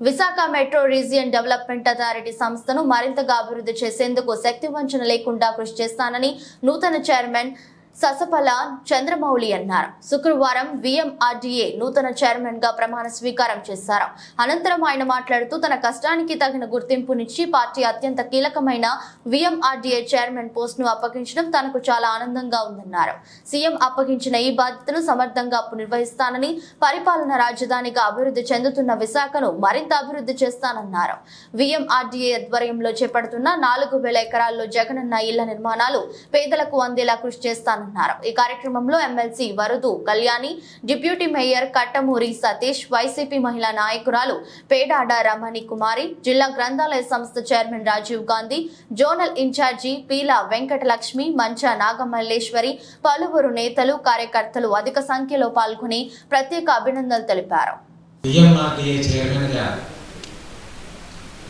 Visakha metro region development authority సంస్థను మరింతగా అభివృద్ధి చేసేందుకు శక్తి వంచన లేకుండా కృషి చేస్తానని నూతన చైర్మన్ ససపల చంద్రమౌళి అన్నారు. శుక్రవారం విఎంఆర్డీఏ నూతన చైర్మన్గా ప్రమాణ స్వీకారం చేశారు. అనంతరం ఆయన మాట్లాడుతూ తన కష్టానికి తగిన గుర్తింపునిచ్చి పార్టీ అత్యంత కీలకమైన విఎంఆర్డీఏ చైర్మన్ పోస్ట్ను అప్పగించడం తనకు చాలా ఆనందంగా ఉందన్నారు. సీఎం అప్పగించిన ఈ బాధ్యతను సమర్థంగా నిర్వహిస్తానని పరిపాలన రాజధానిగా అభివృద్ధి చెందుతున్న విశాఖను మరింత అభివృద్ధి చేస్తానన్నారు. విఎంఆర్డీఏ ఆధ్వర్యంలో చేపడుతున్న నాలుగు వేల ఎకరాల్లో జగనన్న ఇళ్ళ నిర్మాణాలు పేదలకు అందేలా కృషి చేస్తానన్నారు. ఈ కార్యక్రమంలో MLC Varudu Kalyani deputy mayor Kattamuri Satish YCP మహిళా నాయకురాలు పేడాడ రమణి కుమారి జిల్లా గ్రంథాలయ సంస్థ chairman Rajiv Gandhi zonal incharge Peela Venkatalakshmi Mancha Nagamalleswari పలువురు నేతలు కార్యకర్తలు అధిక సంఖ్యలో పాల్గొని ప్రత్యేక అభినందనలు తెలిపారు.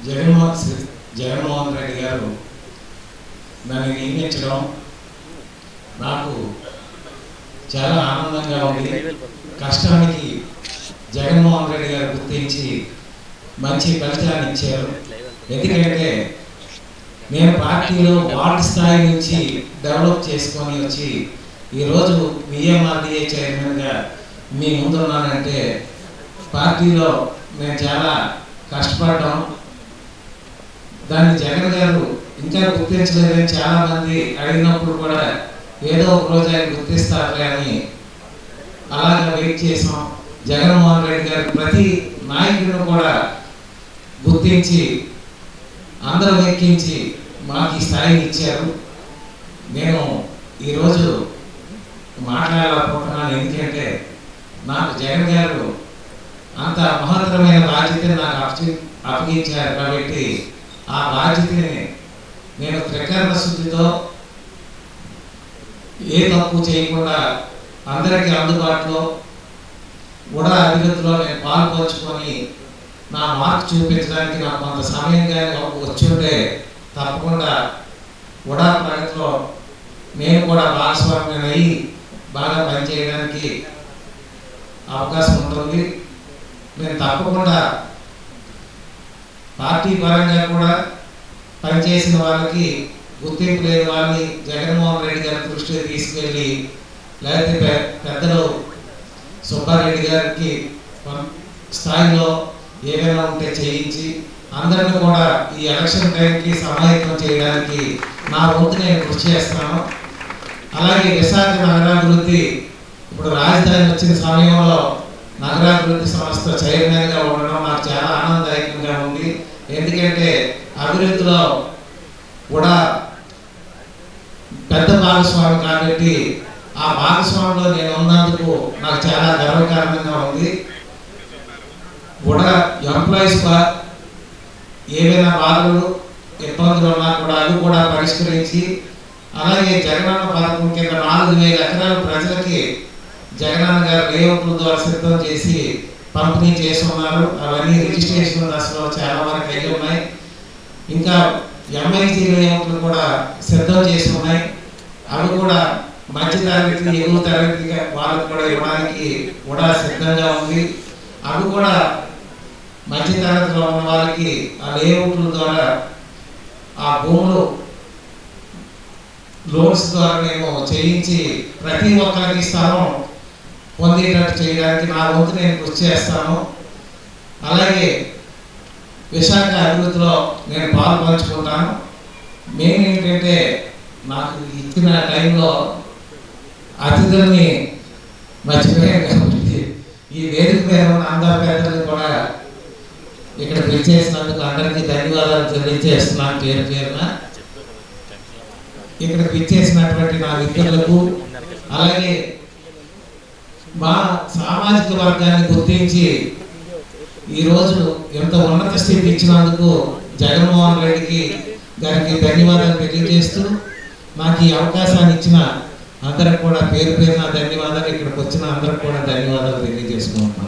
జగన్మోహన్ జగన్మోహన్ రెడ్డి గారు నన్ను నియమించడం నాకు చాలా ఆనందంగా ఉంది. కష్టానికి జగన్మోహన్ రెడ్డి గారు గుర్తించి మంచి ఫలితాన్ని ఇచ్చారు. ఎందుకంటే నేను పార్టీలో వార్డు స్థాయి నుంచి డెవలప్ చేసుకొని వచ్చి ఈరోజు విఎంఆర్డీఏ చైర్మన్గా మీ ముందున్నానంటే పార్టీలో నేను చాలా కష్టపడటం దాన్ని జగన్ గారు ఇంకా గుర్తించలేదని చాలా మంది అడిగినప్పుడు కూడా ఏదో ఒక రోజు ఆయన గుర్తిస్తారులే అని అలాగే వెయిట్ చేసాం. జగన్మోహన్ రెడ్డి గారు ప్రతి నాయకుడిని కూడా గుర్తించి అందరూ ఎక్కించి మాకు ఈ స్థాయిని ఇచ్చారు. నేను ఈరోజు మాట్లాడాలనుకుంటున్నాను. ఎందుకంటే నాకు జగన్ గారు అంత మహత్తరమైన బాధ్యతని నాకు అప్పచి అప్పగించారు కాబట్టి ఆ బాధ్యతని నేను త్రికరణ శుద్ధితో ఏ తప్పు చేయకుండా అందరికీ అందుబాటులో కూడా అభివృద్ధిలో నేను పాల్పంచుకొని నా మార్క్ చూపించడానికి నాకు కొంత సమయం కానీ వచ్చి ఉంటే తప్పకుండా కూడా ప్రగతిలో నేను కూడా భాగస్వామ్యం అయ్యి బాగా పనిచేయడానికి అవకాశం ఉంటుంది. నేను తప్పకుండా పార్టీ పరంగా కూడా పనిచేసిన వాళ్ళకి గుర్తింపు లేని వారిని జగన్మోహన్ రెడ్డి గారి దృష్టికి తీసుకెళ్ళి లేకపోతే పెద్దలు సుబ్బారెడ్డి గారికి స్థాయిలో ఏమైనా ఉంటే చేయించి అందరిని కూడా ఈ ఎలక్షన్ టైంకి సమాయత్తం చేయడానికి నా వంతు నేను కృషి చేస్తాను. అలాగే విశాఖ నగరాభివృద్ధి ఇప్పుడు రాజధాని వచ్చిన సమయంలో నగరాభివృద్ధి సంస్థ చైర్మన్గా ఉండడం నాకు చాలా ఆనందదాయకంగా ఉంది. ఎందుకంటే అభివృద్ధిలో కూడా పెద్ద భాగస్వామి కాబట్టి ఆ భాగస్వామిలో నేను ఉన్నందుకు నాకు చాలా గర్వకారణంగా ఉంది. కూడా ఎంప్లాయీస్ ఏవైనా బాధలు ఇబ్బందులు ఉన్నా కూడా అవి కూడా పరిష్కరించి అలాగే జగనన్న పథకం కింద నాలుగు వేల ఎకరాల ప్రజలకి జగనన్న గారు లేఅవుట్ల ద్వారా సిద్ధం చేసి పంపిణీ చేస్తున్నారు అవన్నీ రిజిస్ట్రేషన్ దశలో చాలా వరకు అయ్యి ఉన్నాయి. ఇంకా ఎంఐసీ లేఅవుట్లు కూడా సిద్ధం చేసి ఉన్నాయి. అవి కూడా మధ్య తరగతి ఎన్నో తరగతి వాళ్ళకు కూడా ఇవ్వడానికి కూడా సిద్ధంగా ఉంది. అవి కూడా మధ్య తరగతిలో ఉన్న వాళ్ళకి ఆ లేఅవుట్ల ద్వారా ఆ భూములు లోన్స్ ద్వారా మేము చేయించి ప్రతి ఒక్కరికి స్థలం పొందేటట్టు చేయడానికి నా వంతు నేను కృషి చేస్తాను. అలాగే విశాఖ అభివృద్ధిలో నేను పాలు పంచుకుంటాను మెయిన్ ఏంటంటే నాకు ఇచ్చిన టైంలో అతిథుల్ని మర్చిపోయాను కాబట్టి ఈ వేదిక మీద ఉన్న అందరి పెద్దలు కూడా ఇక్కడ పిలిచేసినందుకు అందరికీ ధన్యవాదాలు తెలియజేస్తున్నాను పేరు పేరున. ఇక్కడ పిలిచేసినటువంటి నా మిత్రులకు అలాగే మా సామాజిక వర్గాన్ని గుర్తించి ఈరోజు ఎంత ఉన్నత స్థితి ఇచ్చినందుకు జగన్మోహన్ రెడ్డికి దానికి ధన్యవాదాలు తెలియజేస్తూ నాకు ఈ అవకాశాన్ని ఇచ్చిన అందరికి కూడా పేరు పేరున ధన్యవాదాలు. ఇక్కడికి వచ్చిన అందరికి కూడా ధన్యవాదాలు తెలియజేసుకుంటున్నాను